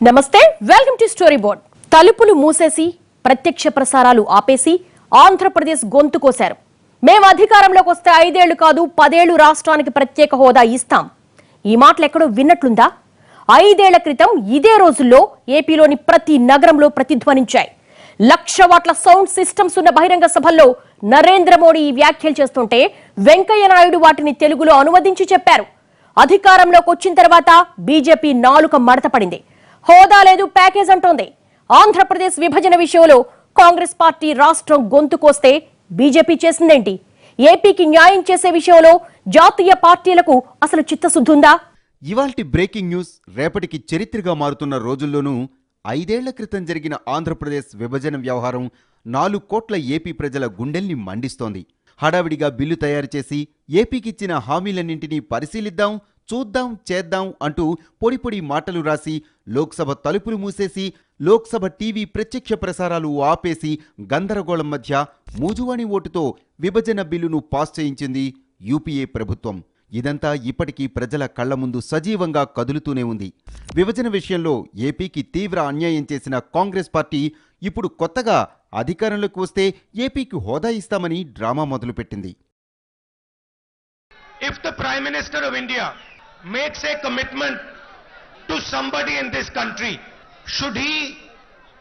నమస్తే welcome to story board తలుపులు మూసేసి ప్రత్యక్ష ప్రసారాలు ఆపేసి ఆంధ్రప్రదేశ్ గొంతు కోశారు. మేము అధికారంలోకి వస్తే ఐదేళ్ళు కాదు పదేళ్ళు రాష్ట్రానికి ప్రత్యేక హోదా ఇస్తాం. ఈ మాటలు ఎక్కడో విన్నట్లుందా? ఐదేళ్ళ క్రితం ఇదే రోజుల్లో ఏపీలోని ప్రతి నగరంలో ప్రతిధ్వనించాయి. లక్ష వాట్ల సౌండ్ సిస్టమ్స్ ఉన్న బహిరంగ సభల్లో నరేంద్ర మోడీ ఈ వ్యాఖ్యలు చేస్తుంటే వెంకయ్య నాయుడు వాటిని తెలుగులో అనువదించి చెప్పారు. అధికారంలోకి వచ్చిన తర్వాత బీజేపీ నాలుక మడతపడింది హోదా లేదు ప్యాకేజ్ అంటోంది. ఆంధ్రప్రదేశ్ విభజన విషయంలో కాంగ్రెస్ పార్టీ రాష్ట్రం గొంతుకొస్తే బీజేపీ చేసిందేంటి? ఏపీకి న్యాయం చేసే విషయంలో జాతీయ పార్టీలకు అసలు చిత్తశుద్ధుందా? ఇవాల్టి బ్రేకింగ్ న్యూస్ రేపటికి చరిత్రగా మారుతున్న రోజుల్లోనూ ఐదేళ్ళ క్రితం జరిగిన ఆంధ్రప్రదేశ్ విభజన వ్యవహారం నాలుగు కోట్ల ఏపీ ప్రజల గుండెల్ని మండిస్తోంది. హడావిడిగా బిల్లు తయారు చేసి ఏపీకిచ్చిన హామీలన్నింటినీ పరిశీలిద్దాం చూద్దాం చేద్దాం అంటూ పొడి పొడి మాటలు రాసి లోక్సభ తలుపులు మూసేసి లోక్సభ టీవీ ప్రత్యక్ష ప్రసారాలు ఆపేసి గందరగోళం మధ్య మూజువాణి ఓటుతో విభజన బిల్లును పాస్ చేయించింది యూపీఏ ప్రభుత్వం. ఇదంతా ఇప్పటికీ ప్రజల కళ్ళ ముందు సజీవంగా కదులుతూనే ఉంది. విభజన విషయంలో ఏపీకి తీవ్ర అన్యాయం చేసిన కాంగ్రెస్ పార్టీ ఇప్పుడు కొత్తగా అధికారంలోకి వస్తే ఏపీకి హోదా ఇస్తామని డ్రామా మొదలుపెట్టింది. If the prime minister of India makes a commitment to somebody in this country, should he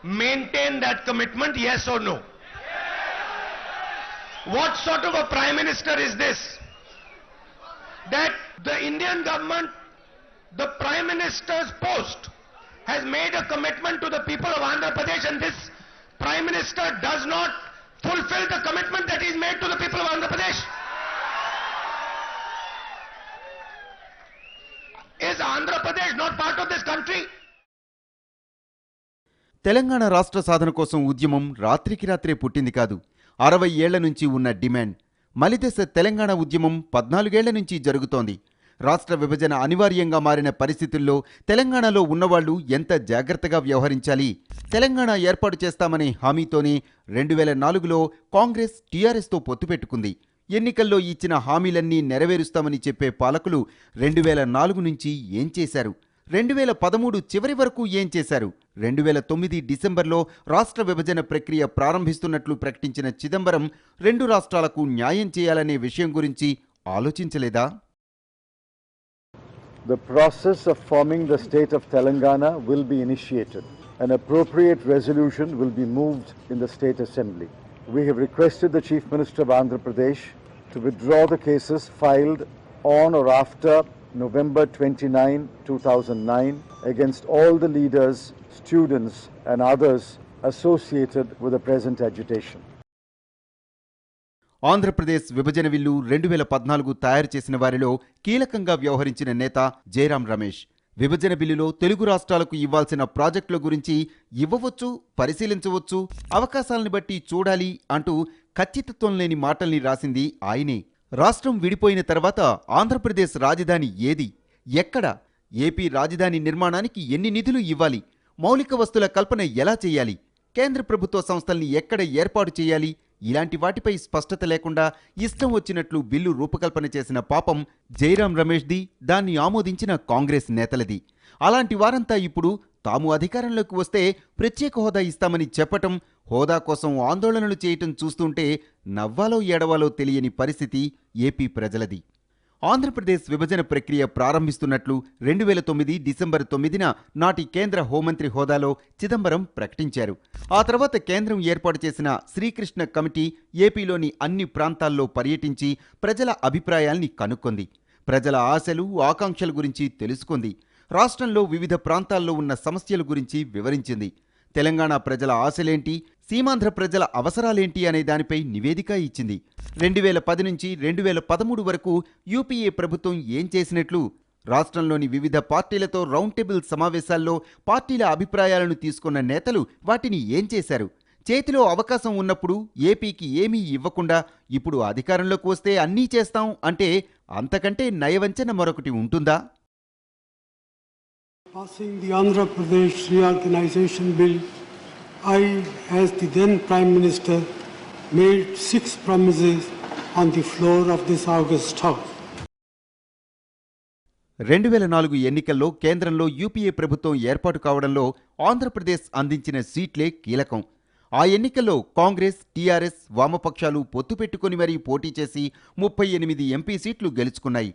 maintain that commitment, yes or no? What sort of a Prime Minister is this? That the Indian government, the Prime Minister's post, has made a commitment to the people of Andhra Pradesh and this Prime Minister does not fulfill the commitment that he's made to the people of Andhra Pradesh. Is Andhra Pradesh not part of this country? Telangana రాష్ట్ర సాధన కోసం ఉద్యమం రాత్రికి రాత్రే పుట్టింది కాదు. అరవై ఏళ్ళ నుంచి ఉన్న డిమాండ్. మలిదశ తెలంగాణ ఉద్యమం పద్నాలుగేళ్ళ నుంచి జరుగుతోంది. రాష్ట్ర విభజన అనివార్యంగా మారిన పరిస్థితుల్లో తెలంగాణలో ఉన్నవాళ్ళు ఎంత జాగ్రత్తగా వ్యవహరించాలి? తెలంగాణ ఏర్పాటు చేస్తామనే హామీతోనే రెండు వేల నాలుగులో కాంగ్రెస్ టీఆర్ఎస్తో పొత్తు పెట్టుకుంది. ఎన్నికల్లో ఇచ్చిన హామీలన్నీ నెరవేరుస్తామని చెప్పే పాలకులు రెండు వేల నాలుగు నుంచి ఏం చేశారు? రెండు వేల పదమూడు చివరి వరకు ఏం చేశారు? రెండు వేల తొమ్మిది డిసెంబర్లో రాష్ట్ర విభజన ప్రక్రియ ప్రారంభిస్తున్నట్లు ప్రకటించిన చిదంబరం రెండు రాష్ట్రాలకు న్యాయం చేయాలనే విషయం గురించి ఆలోచించలేదా? The process of forming the state of Telangana will be initiated an appropriate resolution will be moved in the state assembly we have requested the chief minister of Andhra Pradesh to withdraw the cases filed on or after November 29, 2009 against all the leaders, students and others associated with the present agitation. Andhra Pradesh విభజన విల్లు రెండు వేల పద్నాలుగు తయారు చేసిన వారిలో కీలకంగా వ్యవహరించిన నేత జయరాం రమేష్ విభజన బిల్లులో తెలుగు రాష్ట్రాలకు ఇవ్వాల్సిన ప్రాజెక్టుల గురించి ఇవ్వవచ్చు పరిశీలించవచ్చు అవకాశాలను బట్టి చూడాలి అంటూ ఖచ్చితత్వం లేని మాటల్ని రాసింది ఆయనే. రాష్ట్రం విడిపోయిన తర్వాత ఆంధ్రప్రదేశ్ రాజధాని ఏది? ఎక్కడ? ఏపీ రాజధాని నిర్మాణానికి ఎన్ని నిధులు ఇవ్వాలి? మౌలిక వస్తుల కల్పన ఎలా చేయాలి? కేంద్ర ప్రభుత్వ సంస్థల్ని ఎక్కడ ఏర్పాటు చేయాలి? ఇలాంటి వాటిపై స్పష్టత లేకుండా ఇష్టం వచ్చినట్లు బిల్లు రూపకల్పన చేసిన పాపం జైరాం రమేష్ది దాన్ని ఆమోదించిన కాంగ్రెస్ నేతలది. అలాంటి వారంతా ఇప్పుడు తాము అధికారంలోకి వస్తే ప్రత్యేక హోదా ఇస్తామని చెప్పటం హోదా కోసం ఆందోళనలు చేయటం చూస్తుంటే నవ్వాలో ఏడవాలో తెలియని పరిస్థితి ఏపీ ప్రజలది. ఆంధ్రప్రదేశ్ విభజన ప్రక్రియ ప్రారంభిస్తున్నట్లు రెండు వేల తొమ్మిది డిసెంబర్ తొమ్మిదిన నాటి కేంద్ర హోంమంత్రి హోదాలో చిదంబరం ప్రకటించారు. ఆ తర్వాత కేంద్రం ఏర్పాటు చేసిన శ్రీకృష్ణ కమిటీ ఏపీలోని అన్ని ప్రాంతాల్లో పర్యటించి ప్రజల అభిప్రాయాల్ని కనుక్కొంది. ప్రజల ఆశలు ఆకాంక్షల గురించి తెలుసుకుంది. రాష్ట్రంలో వివిధ ప్రాంతాల్లో ఉన్న సమస్యల గురించి వివరించింది. తెలంగాణ ప్రజల ఆశలేంటి? సీమాంధ్ర ప్రజల అవసరాలేంటి అనే దానిపై నివేదిక ఇచ్చింది. రెండు వేల పది నుంచి రెండు వేల పదమూడు వరకు యూపీఏ ప్రభుత్వం ఏం చేసినట్లు? రాష్ట్రంలోని వివిధ పార్టీలతో రౌండ్ టేబుల్ సమావేశాల్లో పార్టీల అభిప్రాయాలను తీసుకున్న నేతలు వాటిని ఏం చేశారు? చేతిలో అవకాశం ఉన్నప్పుడు ఏపీకి ఏమీ ఇవ్వకుండా ఇప్పుడు అధికారంలోకి వస్తే అన్నీ చేస్తాం అంటే అంతకంటే నయవంచన మరొకటి ఉంటుందా? Passing the Andhra Pradesh Reorganization Bill, I, as the then Prime Minister, made six promises on the floor of this August House. రెండు వేల నాలుగు ఎన్నికల్లో కేంద్రంలో యూపీఏ ప్రభుత్వం ఏర్పాటు కావడంలో ఆంధ్రప్రదేశ్ అందించిన సీట్లే కీలకం ఆ ఎన్నికల్లో కాంగ్రెస్ టీఆర్ఎస్ వామపక్షాలు పొత్తు పెట్టుకుని మరీ పోటీ చేసి ముప్పై ఎనిమిది ఎంపీ సీట్లు గెలుచుకున్నాయి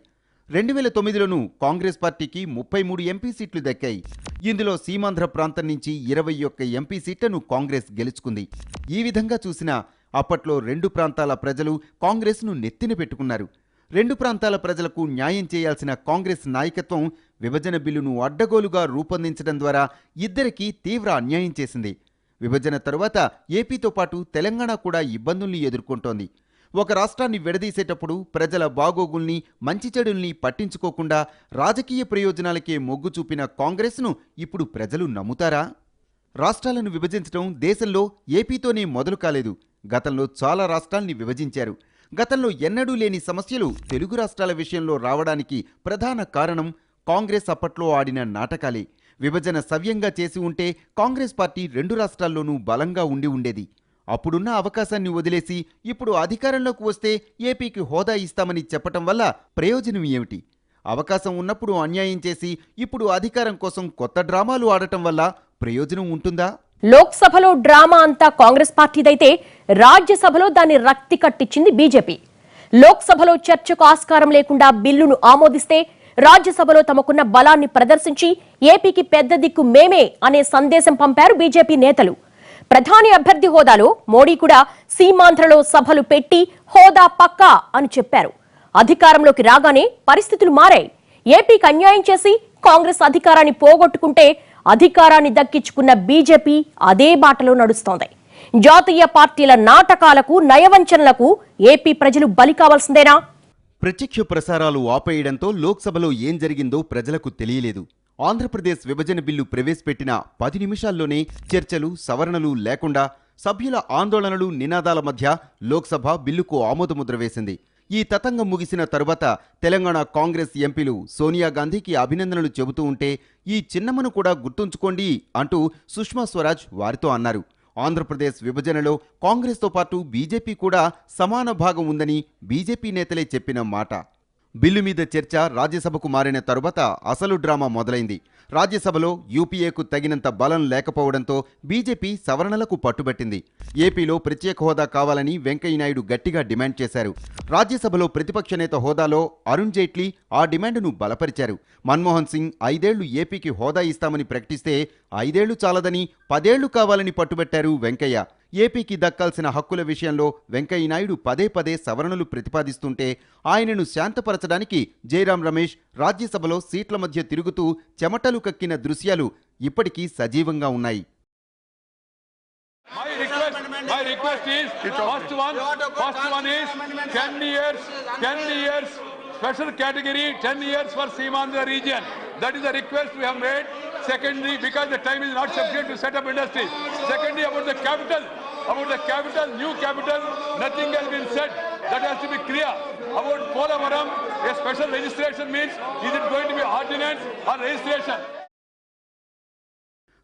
రెండు వేల తొమ్మిదిలోనూ కాంగ్రెస్ పార్టీకి ముప్పై మూడు ఎంపీ సీట్లు దక్కాయి. ఇందులో సీమాంధ్ర ప్రాంతం నుంచి ఇరవై ఒక్క ఎంపీ సీట్లను కాంగ్రెస్ గెలుచుకుంది. ఈ విధంగా చూసినా అప్పట్లో రెండు ప్రాంతాల ప్రజలు కాంగ్రెస్ను నెత్తిన పెట్టుకున్నారు. రెండు ప్రాంతాల ప్రజలకు న్యాయం చేయాల్సిన కాంగ్రెస్ నాయకత్వం విభజన బిల్లును అడ్డగోలుగా రూపొందించడం ద్వారా ఇద్దరికీ తీవ్ర అన్యాయం చేసింది. విభజన తరువాత ఏపీతో పాటు తెలంగాణ కూడా ఇబ్బందుల్ని ఎదుర్కొంటోంది. ఒక రాష్ట్రాన్ని విడదీసేటప్పుడు ప్రజల బాగోగుల్ని మంచి చెడుల్ని పట్టించుకోకుండా రాజకీయ ప్రయోజనాలకే మొగ్గు చూపిన కాంగ్రెస్ను ఇప్పుడు ప్రజలు నమ్ముతారా? రాష్ట్రాలను విభజించడం దేశంలో ఏపీతోనే మొదలు కాలేదు. గతంలో చాలా రాష్ట్రాల్ని విభజించారు. గతంలో ఎన్నడూ లేని సమస్యలు తెలుగు రాష్ట్రాల విషయంలో రావడానికి ప్రధాన కారణం కాంగ్రెస్ అప్పట్లో ఆడిన నాటకాలే. విభజన సవ్యంగా చేసి ఉంటే కాంగ్రెస్ పార్టీ రెండు రాష్ట్రాల్లోనూ బలంగా ఉండి ఉండేది. అప్పుడున్న అవకాశాన్ని వదిలేసి ఇప్పుడు అధికారంలోకి వస్తే ఏపీకి హోదా ఇస్తామని చెప్పటం వల్ల ప్రయోజనం ఏమిటి? అవకాశం ఉన్నప్పుడు అన్యాయం చేసి ఇప్పుడు అధికారం కోసం కొత్త డ్రామాలు ఆడటం వల్ల ప్రయోజనం ఉంటుందా? లోక్సభలో డ్రామా అంతా కాంగ్రెస్ పార్టీదైతే రాజ్యసభలో దాన్ని రక్తి కట్టించింది బీజేపీ. లోక్సభలో చర్చకు ఆస్కారం లేకుండా బిల్లును ఆమోదిస్తే రాజ్యసభలో తమకున్న బలాన్ని ప్రదర్శించి ఏపీకి పెద్ద దిక్కు మేమే అనే సందేశం పంపారు బీజేపీ నేతలు. ప్రధాని అభ్యర్థి హోదాలో మోడీ కూడా సీమాంధ్రలో సభలు పెట్టి హోదా పక్కా అని చెప్పారు. అధికారంలోకి రాగానే పరిస్థితులు మారాయి. ఏపీకి అన్యాయం చేసి కాంగ్రెస్ అధికారాన్ని పోగొట్టుకుంటే అధికారాన్ని దక్కించుకున్న బీజేపీ అదే బాటలో నడుస్తోంది. జాతీయ పార్టీల నాటకాలకు నయవంచనలకు ఏపీ ప్రజలు బలి కావాల్సిందేనా? ప్రత్యక్ష ప్రసారాలు ఆపేయడంతో లోక్సభలో ఏం జరిగిందో ప్రజలకు తెలియలేదు. ఆంధ్రప్రదేశ్ విభజన బిల్లు ప్రవేశపెట్టిన పది నిమిషాల్లోనే చర్చలు సవరణలు లేకుండా సభ్యుల ఆందోళనలు నినాదాల మధ్య లోక్సభ బిల్లుకు ఆమోదముద్ర వేసింది. ఈ తతంగం ముగిసిన తరువాత తెలంగాణ కాంగ్రెస్ ఎంపీలు సోనియా గాంధీకి అభినందనలు చెబుతూ ఉంటే ఈ చిన్నమ్మను కూడా గుర్తుంచుకోండి అంటూ సుష్మా స్వరాజ్ వారితో అన్నారు. ఆంధ్రప్రదేశ్ విభజనలో కాంగ్రెస్తో పాటు బీజేపీ కూడా సమాన భాగం ఉందని బీజేపీ నేతలే చెప్పిన మాట. బిల్లు మీద చర్చ రాజ్యసభకు మారిన తరువాత అసలు డ్రామా మొదలైంది. రాజ్యసభలో యూపీఏకు తగినంత బలం లేకపోవడంతో బీజేపీ సవరణలకు పట్టుబట్టింది. ఏపీలో ప్రత్యేక హోదా కావాలని వెంకయ్యనాయుడు గట్టిగా డిమాండ్ చేశారు. రాజ్యసభలో ప్రతిపక్ష నేత హోదాలో అరుణ్ జైట్లీ ఆ డిమాండును బలపరిచారు. మన్మోహన్ సింగ్ ఐదేళ్ళు ఏపీకి హోదా ఇస్తామని ప్రకటిస్తే ఐదేళ్ళు చాలదని పదేళ్ళు కావాలని పట్టుబట్టారు వెంకయ్య. ఏపీకి దక్కాల్సిన హక్కుల విషయంలో వెంకయ్యనాయుడు పదే పదే సవరణలు ప్రతిపాదిస్తుంటే ఆయనను శాంతపరచడానికి జయరాం రమేష్ రాజ్యసభలో సీట్ల మధ్య తిరుగుతూ చెమటలు కక్కిన దృశ్యాలు ఇప్పటికీ సజీవంగా ఉన్నాయి. My request, is, first one, first one is 10 years, 10 years, special category, 10 years for Simandra region. That is the request we have made. Secondly, because the time is not sufficient to set up industry. Secondly, about the capital, about the capital, new capital, nothing has been said. That has to be clear. About Polavaram, a special registration means, is it going to be ordinance or registration?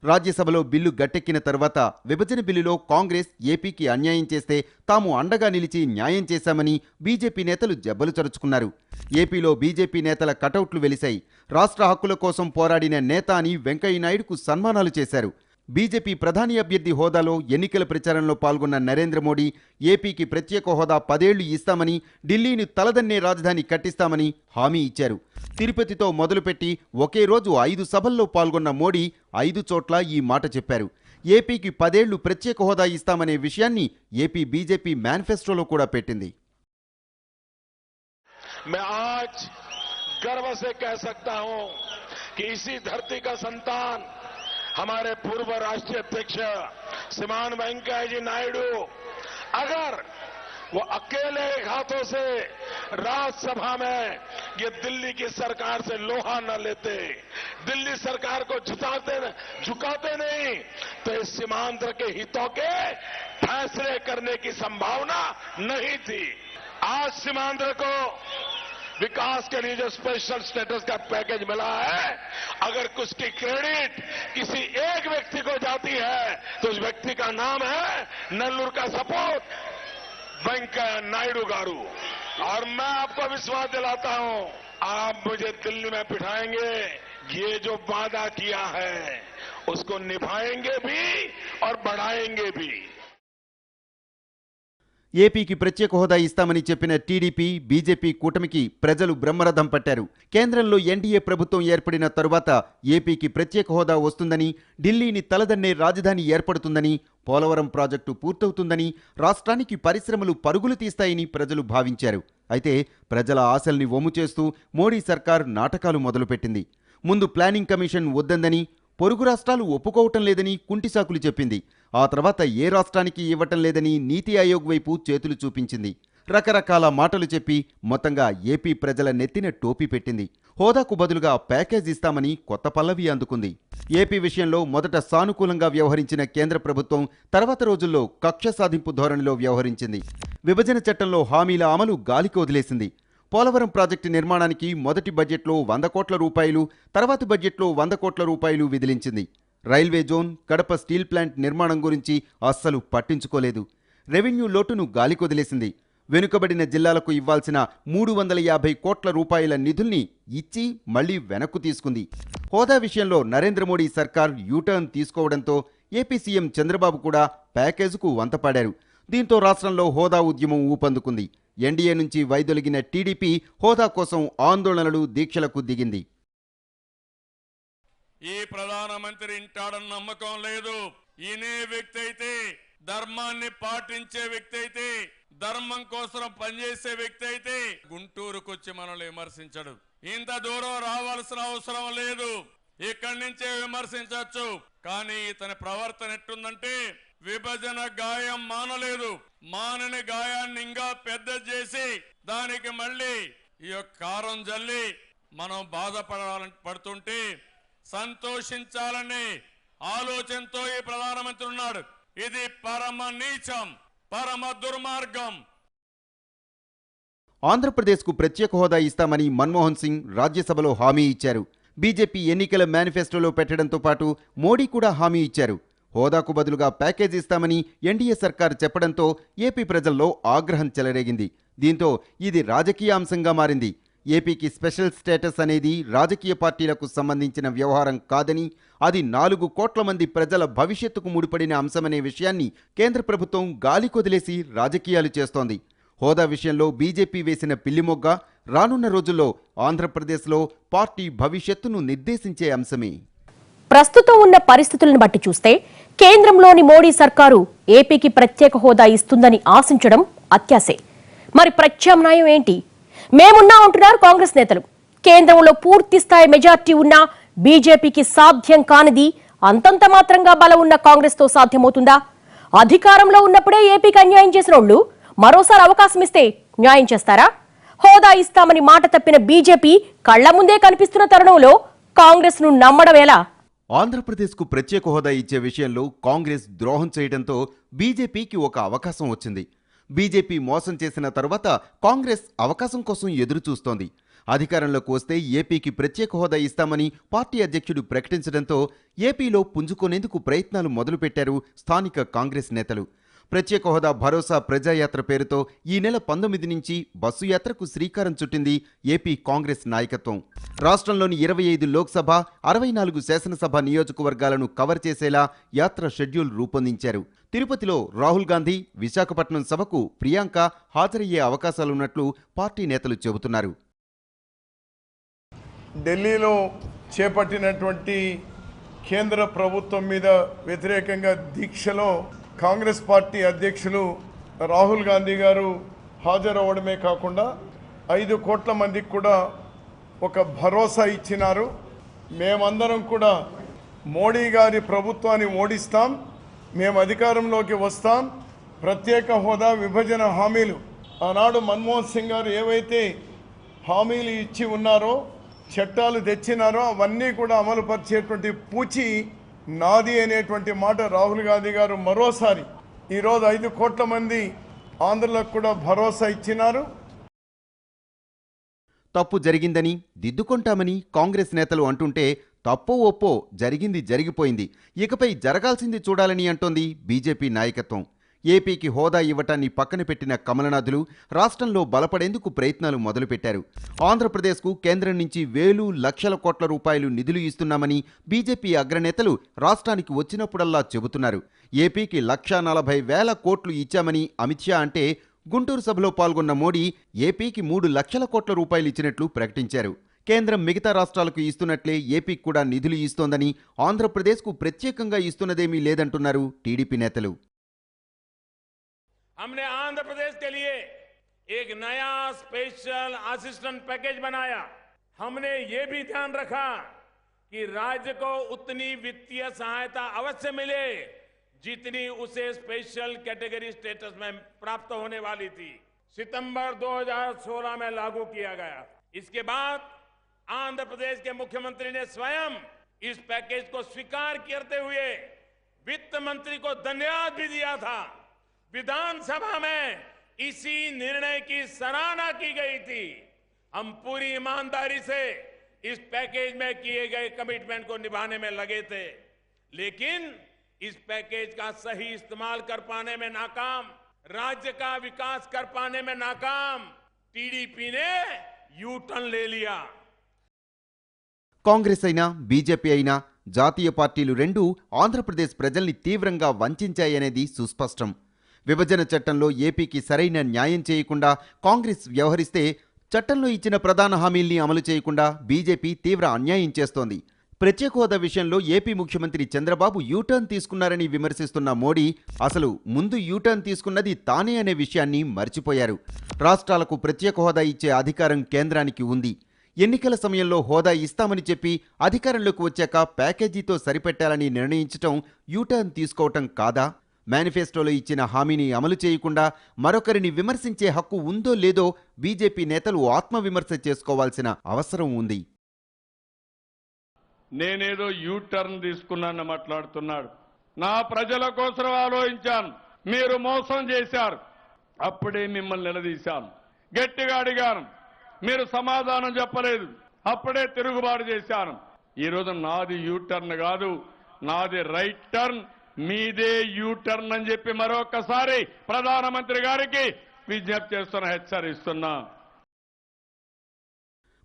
రాజ్యసభలో bill గట్టెక్కిన తర్వాత విభజన బిల్లులో కాంగ్రెస్ ఏపీకి అన్యాయం చేస్తే తాము అండగా నిలిచి న్యాయం చేశామని బీజేపీ నేతలు జబ్బలు చరుచుకున్నారు. ఏపీలో బీజేపీ నేతల కటౌట్లు వెలిశాయి. రాష్ట్ర హక్కుల కోసం పోరాడిన నేత అని వెంకయ్యనాయుడుకు సన్మానాలు చేశారు. బీజేపీ ప్రధాని అభ్యర్థి హోదాలో ఎన్నికల ప్రచారంలో పాల్గొన్న నరేంద్ర మోడీ ఏపీకి ప్రత్యేక హోదా పదేళ్లు ఇస్తామని ఢిల్లీని తలదన్నే రాజధాని కట్టిస్తామని హామీ ఇచ్చారు తిరుపతితో మొదలుపెట్టి ఒకే రోజు ఐదు సభల్లో పాల్గొన్న మోడీ ఐదు చోట్ల ఈ మాట చెప్పారు ఏపీకి పదేళ్లు ప్రత్యేక హోదా ఇస్తామనే విషయాన్ని ఏపీ బీజేపీ మేనిఫెస్టోలో కూడా పెట్టింది मैं आज गर्व से कह सकता हूं कि इसी धरती का संतान हमारे पूर्व राष्ट्रीय अध्यक्ष श्रीमान वेंकैया जी नायडू, अगर वो अकेले हाथों से राज्यसभा में ये दिल्ली की सरकार से लोहा न लेते, दिल्ली सरकार को झुकाते झुकाते नहीं तो इस सीमांध्र के हितों के फैसले करने की संभावना नहीं थी। आज सीमांध्र को विकास के लिए जो स्पेशल स्टेटस का पैकेज मिला है, अगर कुछ की क्रेडिट किसी एक व्यक्ति को जाती है तो उस व्यक्ति का नाम है नल्लूर का सपोर्ट वेंकैया नायडू गारू। और मैं आपको विश्वास दिलाता हूँ, आप मुझे दिल्ली में बिठाएँगे, ये जो वादा किया है, उसको निभाएँगे भी और बढ़ाएँगे भी। ఏపీకి ప్రత్యేక హోదా ఇస్తామని చెప్పిన టీడీపీ బీజేపీ కూటమికి ప్రజలు బ్రహ్మరథం పట్టారు. కేంద్రంలో ఎన్డీఏ ప్రభుత్వం ఏర్పడిన తరువాత ఏపీకి ప్రత్యేక హోదా వస్తుందని ఢిల్లీని తలదన్నే రాజధాని ఏర్పడుతుందని పోలవరం ప్రాజెక్టు పూర్తవుతుందని రాష్ట్రానికి పరిశ్రమలు పరుగులు తీస్తాయని ప్రజలు భావించారు. అయితే ప్రజల ఆశల్ని వమ్ము చేస్తూ మోడీ సర్కార్ నాటకాలు మొదలుపెట్టింది. ముందు ప్లానింగ్ కమిషన్ వద్దందని పొరుగు రాష్ట్రాలు ఒప్పుకోవటం లేదని కుంటిసాకులు చెప్పింది. ఆ తర్వాత ఏ రాష్ట్రానికి ఇవ్వటం లేదని నీతి ఆయోగ్ వైపు చేతులు చూపించింది. రకరకాల మాటలు చెప్పి మొత్తంగా ఏపీ ప్రజల నెత్తిన టోపీ పెట్టింది. హోదాకు బదులుగా ప్యాకేజ్ ఇస్తామని కొత్త పల్లవి అందుకుంది. ఏపీ విషయంలో మొదట సానుకూలంగా వ్యవహరించిన కేంద్ర ప్రభుత్వం తర్వాత రోజుల్లో కక్ష సాధింపు ధోరణిలో వ్యవహరించింది. విభజన చట్టంలో హామీల అమలు గాలికి వదిలేసింది. పోలవరం ప్రాజెక్టు నిర్మాణానికి మొదటి బడ్జెట్లో వంద కోట్ల రూపాయలు తర్వాతి బడ్జెట్లో వంద కోట్ల రూపాయలు విదిలించింది. Railway zone Kadapa steel plant నిర్మాణం గురించి అస్సలు పట్టించుకోలేదు. రెవెన్యూ లోటును గాలికొదిలేసింది వెనుకబడిన జిల్లాలకు ఇవ్వాల్సిన మూడు వందల యాభై కోట్ల రూపాయల నిధుల్ని ఇచ్చి మళ్ళీ వెనక్కు తీసుకుంది. హోదా విషయంలో నరేంద్ర మోడీ సర్కార్ యూటర్న్ తీసుకోవడంతో ఏపీ సీఎం చంద్రబాబు కూడా ప్యాకేజీకు వంతపాడారు. దీంతో రాష్ట్రంలో హోదా ఉద్యమం ఊపందుకుంది. ఎన్డీఏ నుంచి వైదొలిగిన టీడీపీ హోదా కోసం ఆందోళనలు దీక్షలకు దిగింది. ఈ ప్రధానమంత్రి ఇంటాడన్న నమ్మకం లేదు. ఈయనే వ్యక్తి అయితే ధర్మాన్ని పాటించే వ్యక్తి అయితే ధర్మం కోసం పనిచేసే వ్యక్తి అయితే గుంటూరుకు వచ్చి మనల్ని విమర్శించడు. ఇంత దూరం రావాల్సిన అవసరం లేదు. ఇక్కడి నుంచే విమర్శించవచ్చు కానీ ఇతని ప్రవర్తన ఎట్టుందంటే విభజన గాయం మానలేదు. మానని గాయాన్ని ఇంకా పెద్ద చేసి దానికి మళ్ళీ ఈ యొక్క కారం జల్లి మనం బాధపడాలని పడుతుంటే సంతోషించాలనే ఆలోచనతో ఈ ప్రధానమంత్రి ఉన్నాడు. ఇది పరమ నీచం పరమ దుర్మార్గం. ఆంధ్రప్రదేశ్కు ప్రత్యేక హోదా ఇస్తామని మన్మోహన్ సింగ్ రాజ్యసభలో హామీ ఇచ్చారు. బీజేపీ ఎన్నికల మేనిఫెస్టోలో పెట్టడంతో పాటు మోడీ కూడా హామీ ఇచ్చారు. హోదాకు బదులుగా ప్యాకేజ్ ఇస్తామని ఎన్డీఏ సర్కార్ చెప్పడంతో ఏపీ ప్రజల్లో ఆగ్రహం చెలరేగింది. దీంతో ఇది రాజకీయ అంశంగా మారింది. ఏపీకి స్పెషల్ స్టేటస్ అనేది రాజకీయ పార్టీలకు సంబంధించిన వ్యవహారం కాదని అది నాలుగు కోట్ల మంది ప్రజల భవిష్యత్తుకు ముడిపడిన అంశమనే విషయాన్ని కేంద్ర ప్రభుత్వం గాలికొదిలేసి రాజకీయాలు చేస్తోంది. హోదా విషయంలో బీజేపీ వేసిన పిల్లిమొగ్గ రానున్న రోజుల్లో ఆంధ్రప్రదేశ్లో పార్టీ భవిష్యత్తును నిర్దేశించే అంశమే. ప్రస్తుతం ఉన్న పరిస్థితులను బట్టి చూస్తే కేంద్రంలోని మోడీ సర్కారు ఏపీకి ప్రత్యేక హోదా ఇస్తుందని ఆశించడం అత్యాసే మరి ప్రత్యామ్నాయం ఏంటి? మేమున్నా ఉంటున్నారు కాంగ్రెస్ నేతలు. కేంద్రంలో పూర్తి స్థాయి మెజార్టీ ఉన్నా బీజేపీకి సాధ్యం కానిది అంతంత మాత్రంగా బలం ఉన్న కాంగ్రెస్తో సాధ్యమవుతుందా? అధికారంలో ఉన్నప్పుడే ఏపీకి అన్యాయం చేసిన వాళ్ళు మరోసారి అవకాశం ఇస్తే న్యాయం చేస్తారా? హోదా ఇస్తామని మాట తప్పిన బీజేపీ కళ్ళ ముందే కనిపిస్తున్న తరుణంలో కాంగ్రెస్ను నమ్మడం ఎలా? ఆంధ్రప్రదేశ్కు ప్రత్యేక హోదా ఇచ్చే విషయంలో కాంగ్రెస్ ద్రోహం చేయడంతో బీజేపీకి ఒక అవకాశం వచ్చింది. బీజేపీ మోసం చేసిన తరువాత కాంగ్రెస్ అవకాశం కోసం ఎదురుచూస్తోంది. అధికారంలోకి వస్తే ఏపీకి ప్రత్యేక హోదా ఇస్తామని పార్టీ అధ్యక్షుడు ప్రకటించడంతో ఏపీలో పుంజుకునేందుకు ప్రయత్నాలు మొదలుపెట్టారు స్థానిక కాంగ్రెస్ నేతలు. ప్రత్యేక హోదా భరోసా ప్రజాయాత్ర పేరుతో ఈ నెల పంతొమ్మిది నుంచి బస్సు యాత్రకు శ్రీకారం చుట్టింది ఏపీ కాంగ్రెస్ నాయకత్వం. రాష్ట్రంలోని ఇరవై ఐదు లోక్సభ అరవై నాలుగు శాసనసభ నియోజకవర్గాలను కవర్ చేసేలా యాత్ర షెడ్యూల్ రూపొందించారు. తిరుపతిలో రాహుల్ గాంధీ విశాఖపట్నం సభకు ప్రియాంక హాజరయ్యే అవకాశాలున్నట్లు పార్టీ నేతలు చెబుతున్నారు. ఢిల్లీలో చేపట్టినటువంటి కేంద్ర ప్రభుత్వం మీద వ్యతిరేకంగా దీక్షలో కాంగ్రెస్ పార్టీ అధ్యక్షులు రాహుల్ గాంధీ గారు హాజరవ్వడమే కాకుండా ఐదు కోట్ల మందికి కూడా ఒక భరోసా ఇచ్చినారు. మేమందరం కూడా మోడీ గారి ప్రభుత్వాన్ని ఓడిస్తాం. మేము అధికారంలోకి వస్తాం. ప్రత్యేక హోదా విభజన హామీలు ఆనాడు మన్మోహన్ సింగ్ గారు ఏవైతే హామీలు ఇచ్చి ఉన్నారో చట్టాలు తెచ్చినారో అవన్నీ కూడా అమలుపరిచేటువంటి పూచి నాది అనేటువంటి మాట రాహుల్ గాంధీ గారు మరోసారి ఈరోజు ఐదు కోట్ల మంది ఆంధ్రులకు కూడా భరోసా ఇచ్చినారు. తప్పు జరిగిందని దిద్దుకుంటామని కాంగ్రెస్ నేతలు అంటుంటే తప్పో ఒప్పో జరిగింది జరిగిపోయింది. ఇకపై జరగాల్సింది చూడాలని అంటోంది బీజేపీ నాయకత్వం. ఏపీకి హోదా ఇవ్వటాన్ని పక్కన పెట్టిన కమలనాథులు రాష్ట్రంలో బలపడేందుకు ప్రయత్నాలు మొదలుపెట్టారు. ఆంధ్రప్రదేశ్కు కేంద్రం నుంచి వేలు లక్షల కోట్ల రూపాయలు నిధులు ఇస్తున్నామని బీజేపీ అగ్రనేతలు రాష్ట్రానికి వచ్చినప్పుడల్లా చెబుతున్నారు. ఏపీకి లక్షా నలభై వేల కోట్లు ఇచ్చామని అమిత్ షా అంటే గుంటూరు సభలో పాల్గొన్న మోడీ ఏపీకి మూడు లక్షల కోట్ల రూపాయలు ఇచ్చినట్లు ప్రకటించారు. కేంద్రం మిగతా రాష్ట్రాలకు ఇస్తున్నట్లే ఏపీకి కూడా నిధులు ఇస్తోందని ఆంధ్రప్రదేశ్కు ప్రత్యేకంగా ఇస్తున్నదేమీ లేదంటున్నారు టీడీపీ నేతలు. हमने आंध्र प्रदेश के लिए एक नया स्पेशल असिस्टेंट पैकेज बनाया। हमने ये भी ध्यान रखा कि राज्य को उतनी वित्तीय सहायता अवश्य मिले जितनी उसे स्पेशल कैटेगरी स्टेटस में प्राप्त होने वाली थी। सितंबर 2016 में लागू किया गया। इसके बाद आंध्र प्रदेश के मुख्यमंत्री ने स्वयं इस पैकेज को स्वीकार करते हुए वित्त मंत्री को धन्यवाद भी दिया था। विधानसभा में इसी निर्णय की सराहना की गई थी हम पूरी ईमानदारी से इस पैकेज में किए गए कमिटमेंट को निभाने में लगे थे लेकिन इस पैकेज का सही इस्तेमाल कर पाने में नाकाम राज्य का विकास कर पाने में नाकाम टीडीपी ने यू टर्न ले लिया కాంగ్రెస్ అయినా బీజేపీ అయినా జాతీయ పార్టీలు రెండూ ఆంధ్రప్రదేశ్ ప్రజల్ని తీవ్రంగా వంచాయనేది సుస్పష్టం విభజన చట్టంలో ఏపీకి సరైన న్యాయం చేయకుండా కాంగ్రెస్ వ్యవహరిస్తే చట్టంలో ఇచ్చిన ప్రధాన హామీల్ని అమలు చేయకుండా బీజేపీ తీవ్ర అన్యాయం చేస్తోంది. ప్రత్యేక హోదా విషయంలో ఏపీ ముఖ్యమంత్రి చంద్రబాబు యూటర్న్ తీసుకున్నారని విమర్శిస్తున్న మోడీ అసలు ముందు యూటర్న్ తీసుకున్నది తానే అనే విషయాన్ని మర్చిపోయారు. రాష్ట్రాలకు ప్రత్యేక హోదా ఇచ్చే అధికారం కేంద్రానికి ఉంది. ఎన్నికల సమయంలో హోదా ఇస్తామని చెప్పి అధికారంలోకి వచ్చాక ప్యాకేజీతో సరిపెట్టాలని నిర్ణయించటం యూటర్న్ తీసుకోవటం కాదా? మేనిఫెస్టోలో ఇచ్చిన హామీని అమలు చేయకుండా మరొకరిని విమర్శించే హక్కు ఉందో లేదో బీజేపీ నేతలు ఆత్మవిమర్శ చేసుకోవాల్సిన అవసరం ఉంది. నేనేదో యూ టర్న్ తీసుకున్నాను మాట్లాడుతున్నాడు. నా ప్రజల కోసం ఆలోచించాను. మీరు మోసం చేశారు. అప్పుడే మిమ్మల్ని నిలదీశాను. గట్టిగా అడిగాను. మీరు సమాధానం చెప్పలేదు. అప్పుడే తిరుగుబాటు చేశాను. ఈరోజు నాది యూ టర్న్ కాదు నాది రైట్ టర్న్. మీదే యూ టర్న్ అని చెప్పి మరొకసారి ప్రధానమంత్రి గారికి విజ్ఞప్తి చేస్తున్నా హెచ్చరిస్తున్నా.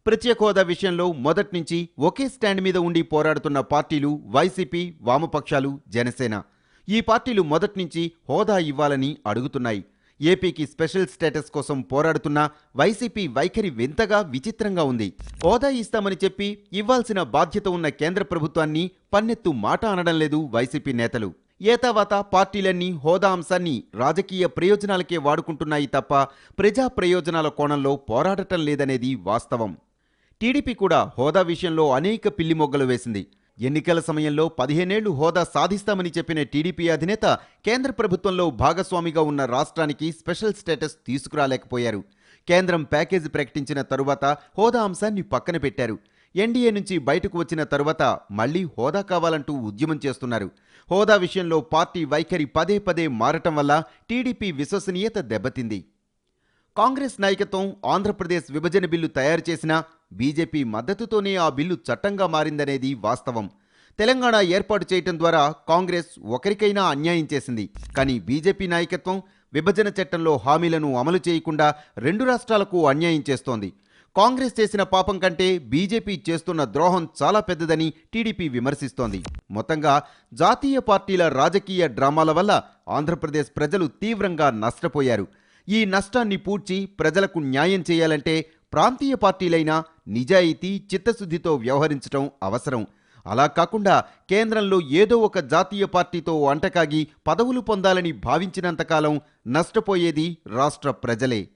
ప్రత్యేక హోదా విషయంలో మొదటి నుంచి ఒకే స్టాండ్ మీద ఉండి పోరాడుతున్న పార్టీలు వైసీపీ వామపక్షాలు జనసేన. ఈ పార్టీలు మొదటి నుంచి హోదా ఇవ్వాలని అడుగుతున్నాయి. ఏపీకి స్పెషల్ స్టేటస్ కోసం పోరాడుతున్న వైసీపీ వైఖరి వింతగా విచిత్రంగా ఉంది. హోదా ఇస్తామని చెప్పి ఇవ్వాల్సిన బాధ్యత ఉన్న కేంద్ర ప్రభుత్వాన్ని పన్నెత్తు మాట అనడం లేదు వైసీపీ నేతలు. ఏతావాత పార్టీలన్నీ హోదా అంశాన్ని రాజకీయ ప్రయోజనాలకే వాడుకుంటున్నాయి తప్ప ప్రజా ప్రయోజనాల కోణంలో పోరాడటం లేదనేది వాస్తవం. టీడీపీ కూడా హోదా విషయంలో అనేక పిల్లి మొగ్గలు వేసింది. ఎన్నికల సమయంలో పదిహేనేళ్ళు హోదా సాధిస్తామని చెప్పిన టీడీపీ అధినేత కేంద్ర ప్రభుత్వంలో భాగస్వామిగా ఉన్న రాష్ట్రానికి స్పెషల్ స్టేటస్ తీసుకురాలేకపోయారు. కేంద్రం ప్యాకేజీ ప్రకటించిన తరువాత హోదా అంశాన్ని పక్కన పెట్టారు. ఎన్డీఏ నుంచి బయటకు వచ్చిన తరువాత మళ్ళీ హోదా కావాలంటూ ఉద్యమం చేస్తున్నారు. హోదా విషయంలో పార్టీ వైఖరి పదే పదే మారటం వల్ల టీడీపీ విశ్వసనీయత దెబ్బతింది. కాంగ్రెస్ నాయకత్వం ఆంధ్రప్రదేశ్ విభజన బిల్లు తయారు చేసినా బీజేపీ మద్దతుతోనే ఆ బిల్లు చట్టంగా మారిందనేది వాస్తవం. తెలంగాణ ఏర్పాటు చేయటం ద్వారా కాంగ్రెస్ ఒకరికైనా అన్యాయం చేసింది. కానీ బీజేపీ నాయకత్వం విభజన చట్టంలో హామీలను అమలు చేయకుండా రెండు రాష్ట్రాలకు అన్యాయం చేస్తోంది. కాంగ్రెస్ చేసిన పాపం కంటే బీజేపీ చేస్తున్న ద్రోహం చాలా పెద్దదని టీడీపీ విమర్శిస్తోంది. మొత్తంగా జాతీయ పార్టీల రాజకీయ డ్రామాల వల్ల ఆంధ్రప్రదేశ్ ప్రజలు తీవ్రంగా నష్టపోయారు. ఈ నష్టాన్ని పూడ్చి ప్రజలకు న్యాయం చేయాలంటే ప్రాంతీయ పార్టీలైనా నిజాయితీ చిత్తశుద్ధితో వ్యవహరించడం అవసరం. అలా కాకుండా కేంద్రంలో ఏదో ఒక జాతీయ పార్టీతో అంటకాగి పదవులు పొందాలని భావించినంతకాలం నష్టపోయేది రాష్ట్ర ప్రజలే.